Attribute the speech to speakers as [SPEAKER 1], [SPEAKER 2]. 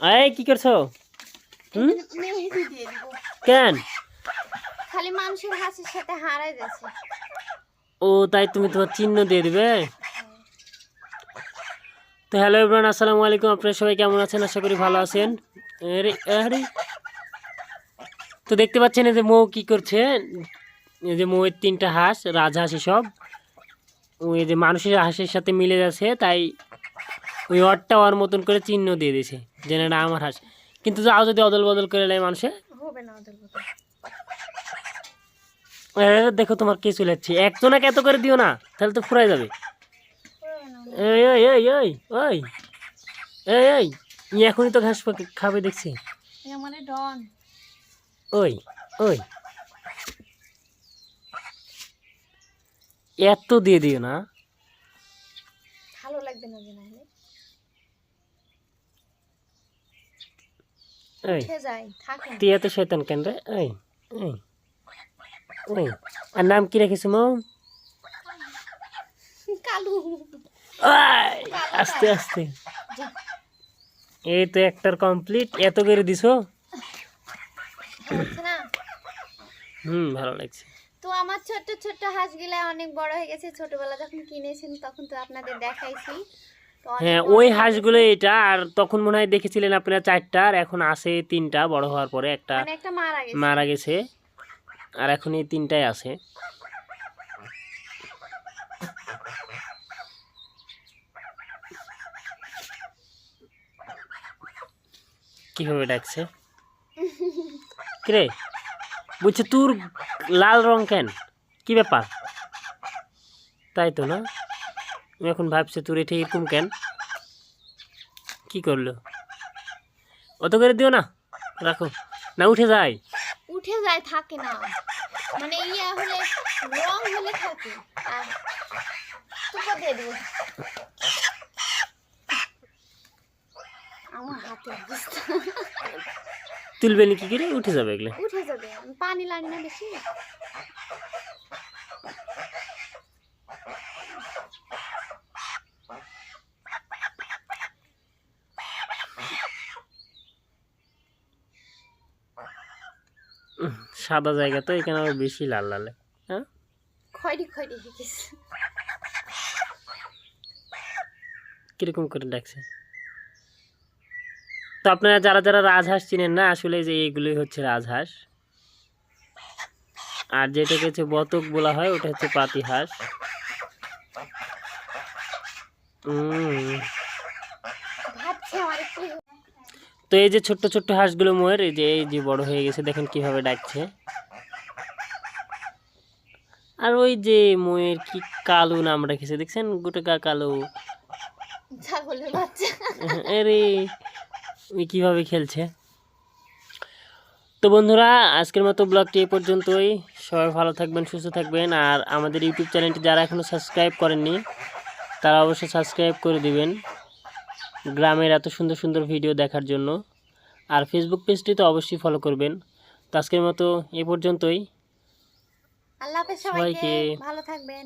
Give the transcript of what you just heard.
[SPEAKER 1] এই কি করছ? হুম? কেন?
[SPEAKER 2] খালি মানুষের হাসির সাথে হারাই যাচ্ছে
[SPEAKER 1] ও তাই তুমি তোমার চিহ্ন দিয়ে দিবে? তো হ্যালো এভরান আসসালামু আলাইকুম। আপনারা সবাই কেমন আছেন? আশা করি ভালো আছেন। আরে আরে। তো দেখতে পাচ্ছেন এই যে মৌ কি করছে? এই যে মৌয়ের তিনটা হাঁস রাজহাঁস সব ওই যে মানুষের হাঁসের সাথে মিলে যাচ্ছে তাই ওই অরটা ওর মতন করে চিহ্ন দিয়ে দিয়েছে যে না আমার হাঁস। কিন্তু যাও যদি অদল বদল করে নেয় মানুষে।
[SPEAKER 2] হবে না
[SPEAKER 1] দেখো তোমার কে চলে যাচ্ছে। একজনাকে এত করে দিও না তাহলে তো ফুরাই যাবে। এই এই এই এই ওই এই এই এখনই তো ঘাস খাবে দেখছি। ওই ওই। এত দিয়ে দিও না।
[SPEAKER 2] ভালো লাগবে না যে নাহলে
[SPEAKER 1] এই
[SPEAKER 2] উঠে
[SPEAKER 1] তুই এত শয়তান কেন রে এই এই। ওই আর নাম কি রেখেছো
[SPEAKER 2] কালু।
[SPEAKER 1] আস্তে আস্তে। এই তো একটার কমপ্লিট এত করে দিছো? হুম ভালো লাগছে।
[SPEAKER 2] তো আমার ছোট্ট ছোট্ট হাঁসগুলা অনেক বড় হয়ে গেছে। ছোটবেলা যখন কিনেছেন তখন তো আপনাদের দেখাইছি।
[SPEAKER 1] হ্যাঁ ওই হাঁসগুলো এটা আর তখন মনে হয় দেখেছিলেন আপনারা চারটা আর এখন আছে তিনটা বড় হওয়ার পরে একটা
[SPEAKER 2] মানে মারা গেছে।
[SPEAKER 1] আর এখন এই তিনটাই আছে। কীভাবে ডাকছে? কিরে বুঝছে তোর লাল রং কেন? কি ব্যাপার? তাই তো না? আমি এখন ভাবছি তোর এটা এরকম কেন? কি করল? অত করে দিও না রাখো। না উঠে যায়।
[SPEAKER 2] উঠে যায় থাকে না। মানে ইয়া হলে রং হলে থাকে। আর তুপা দিয়ে দিব। আমার হাতে
[SPEAKER 1] তুলবে নি কি করে উঠে যাবে এগুলো।
[SPEAKER 2] উঠে যাবে। পানি লাগে না বেশি?
[SPEAKER 1] সাদা জায়গা তো এখানে আবার বেশি লাল লালে। হ্যাঁ?
[SPEAKER 2] খয়রি খয়রি হয়ে গেছে।
[SPEAKER 1] কীরকম করে ডাকছে? তো আপনারা যারা যারা রাজহাঁস চিনেন না আসলে যে এইগুলোই হচ্ছে রাজহাঁস। আর যেটাকে হচ্ছে বতক বলা হয় ওটা হচ্ছে পাতি হাঁস
[SPEAKER 2] ভাবছি আমার একটু
[SPEAKER 1] তো এই যে ছোট্ট ছোট্ট হাঁসগুলো মোয়ের এই যে এই যে বড় হয়ে গেছে দেখেন কীভাবে ডাকছে। আর ওই যে ময়ের কি কালো নাম রেখেছে দেখছেন? গোটাকা কালো। আরে ওই কীভাবে খেলছে। তো বন্ধুরা আজকের মতো ব্লগটি এই পর্যন্তই। সবাই ভালো থাকবেন সুস্থ থাকবেন। আর আমাদের ইউটিউব চ্যানেলটি যারা এখনও সাবস্ক্রাইব করেননি তারা অবশ্যই সাবস্ক্রাইব করে দিবেন। গ্রামের এত সুন্দর সুন্দর ভিডিও দেখার জন্য। আর ফেসবুক পেজটি তো অবশ্যই ফলো করবেন। তো আজকের মতো এ পর্যন্তই।
[SPEAKER 2] আল্লাহ সবাইকে। ভালো থাকবেন।